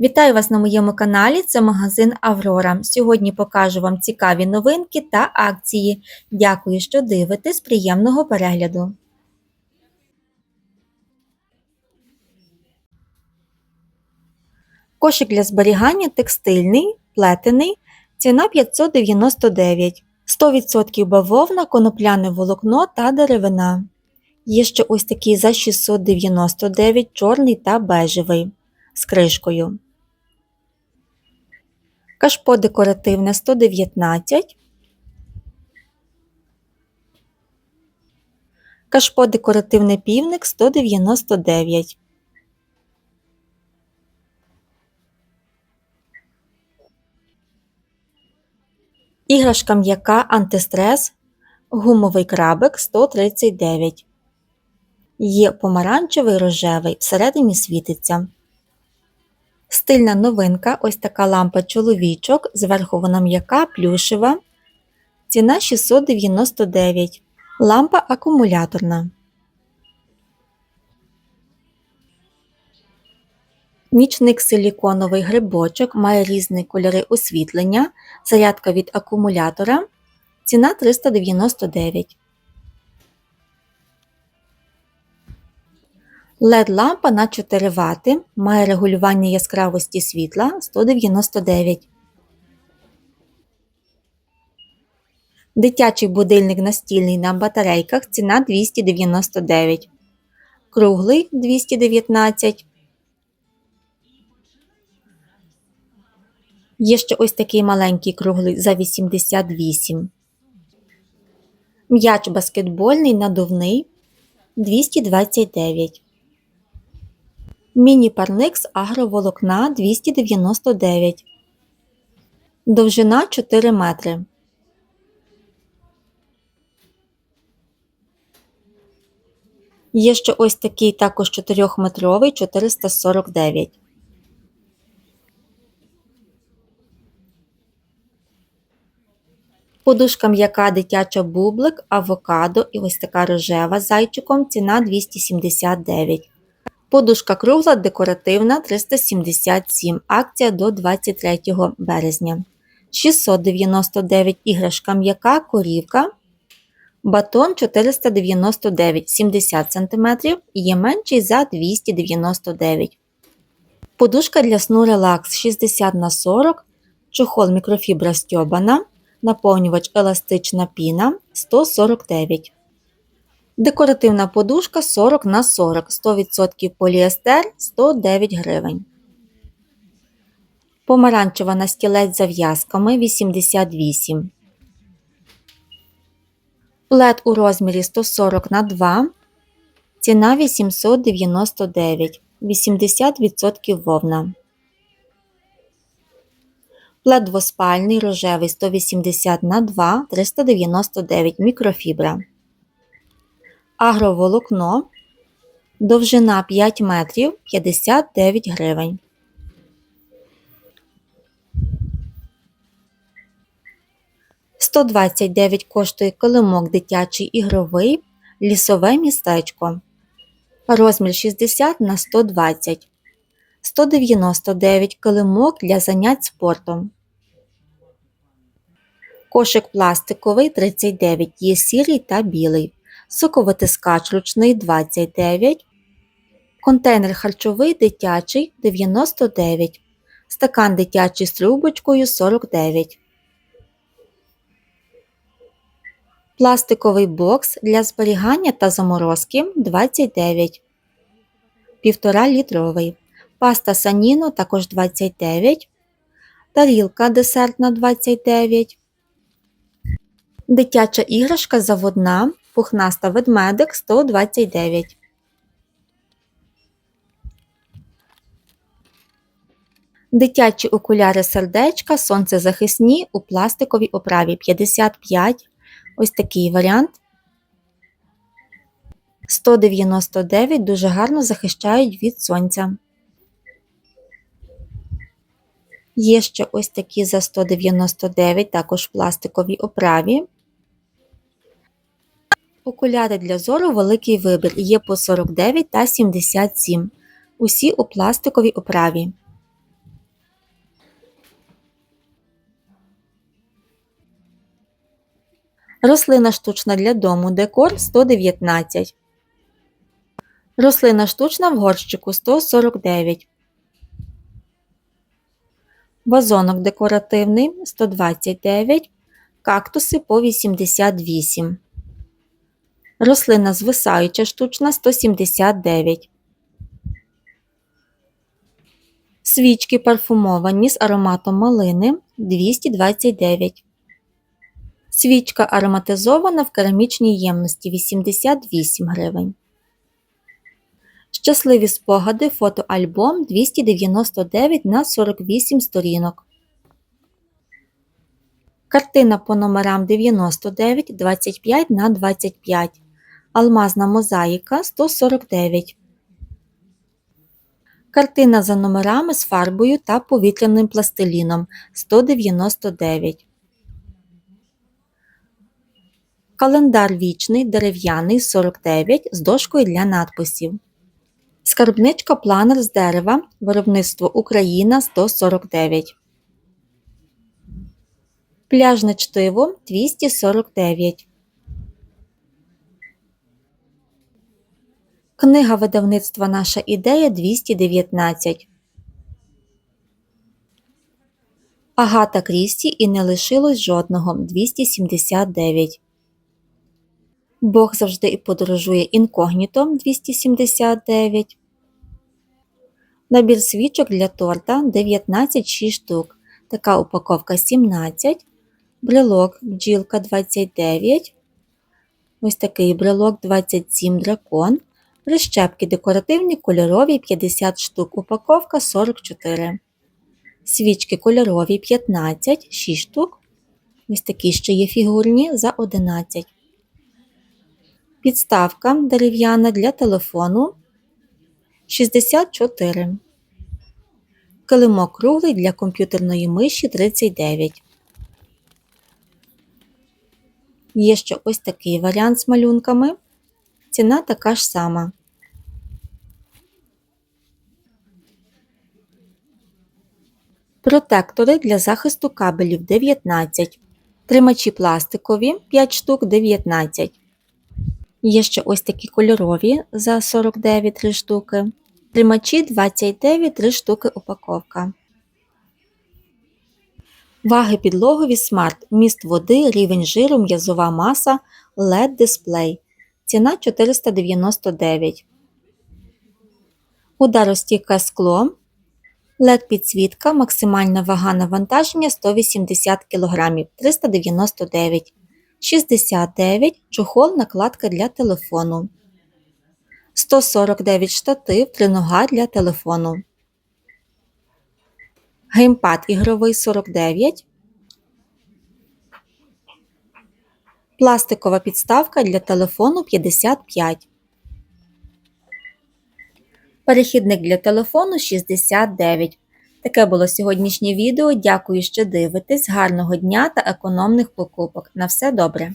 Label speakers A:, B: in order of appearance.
A: Вітаю вас на моєму каналі. Це магазин Аврора. Сьогодні покажу вам цікаві новинки та акції. Дякую, що дивитесь. Приємного перегляду. Кошик для зберігання текстильний, плетений. Ціна 599. 100% бавовна, конопляне волокно та деревина. Є ще ось такий за 699 чорний та бежевий з кришкою. Кашпо декоративне 119. Кашпо декоративний півник 199. Іграшка м'яка антистрес. Гумовий крабик 139. Є помаранчевий рожевий, всередині світиться. Стильна новинка ось така лампа чоловічок, зверху вона м'яка, плюшева. Ціна 699. Лампа акумуляторна. Нічник силіконовий грибочок має різні кольори освітлення, зарядка від акумулятора. Ціна 399. LED-лампа на 4 Вт має регулювання яскравості світла 199. Дитячий будильник настільний на батарейках ціна 299. Круглий 219. Є ще ось такий маленький круглий за 88. М'яч баскетбольний надувний 229. Міні-парник з агроволокна 299. Довжина 4 метри. Є ще ось такий також 4-метровий 449. Подушка м'яка дитяча бублик, авокадо і ось така рожева з зайчиком. Ціна 279. Подушка кругла декоративна 377. Акція до 23 березня. 699 іграшка м'яка корівка. Батон 499 70 см є менший за 299 Подушка для сну релакс 60 на 40 чохол мікрофібра стьобана, наповнювач еластична піна 149 Декоративна подушка 40 на 40 100% поліестер 109 гривень. Помаранчева на стілець за в'язками 88 Плед у розмірі 140 на 2 Ціна 899 80% вовна. Плед двоспальний рожевий 180 на 2 399 мікрофібра. Агроволокно. Довжина 5 метрів 59 гривень. Сто коштує килимок дитячий ігровий, лісове містечко. Розмір 60 на 120. 199 килимок для занять спортом. Кошик пластиковий 39 є сірий та білий. Соковитискач ручний 29. Контейнер харчовий дитячий 99. Стакан дитячий з трубочкою 49. Пластиковий бокс для зберігання та заморозки 29. 1,5 літровий. Паста саніно також 29. Тарілка десертна 29. Дитяча іграшка заводна. Пухнаста ведмедик 129. Дитячі окуляри сердечка сонцезахисні у пластиковій оправі 55. Ось такий варіант. 199 дуже гарно захищають від сонця. Є ще ось такі за 199, також в пластиковій оправі. Окуляри для зору великий вибір є по 49 та 77. Усі у пластиковій оправі. Рослина штучна для дому декор 119. Рослина штучна в горщику 149. Вазонок декоративний 129. Кактуси по 88. Рослина звисаюча штучна 179. Свічки парфумовані з ароматом малини 229. Свічка ароматизована в керамічній ємності 88 гривень. Щасливі спогади фотоальбом 299 на 48 сторінок. Картина по номерам 99, 25 на 25. Алмазна мозаїка 149. Картина за номерами з фарбою та повітряним пластиліном 199. Календар вічний дерев'яний 49 з дошкою для надписів. Скарбничка планер з дерева. Виробництво Україна 149. Пляжне чтиво 249. Книга видавництва Наша ідея 219. Агата Крісті і не лишилось жодного 279. Бог завжди і подорожує інкогніто 279. Набір свічок для торта 19 6 штук. Така упаковка 17. Брелок бджілка 29. Ось такий брелок 27 дракон. Прищепки декоративні кольорові 50 штук. Упаковка 44. Свічки кольорові 15, 6 штук. Ось такі ще є фігурні за 11. Підставка дерев'яна для телефону 64. Килимок круглий для комп'ютерної миші 39. Є ще ось такий варіант з малюнками. Ціна така ж сама. Протектори для захисту кабелів 19. Тримачі пластикові 5 штук 19. Є ще ось такі кольорові за 49 3 штуки. Тримачі 29 3 штуки упаковка. Ваги підлогові смарт, міст води, рівень жиру, м'язова маса, LED дисплей. Ціна 499. Ударостійке скло. LED підсвітка, максимальна вага навантаження 180 кг 399 69 чохол накладка для телефону. 149 штатив тринога для телефону. Геймпад ігровий 49. Пластикова підставка для телефону 55. Перехідник для телефону 69. Таке було сьогоднішнє відео. Дякую, що дивитесь. Гарного дня та економних покупок. На все добре!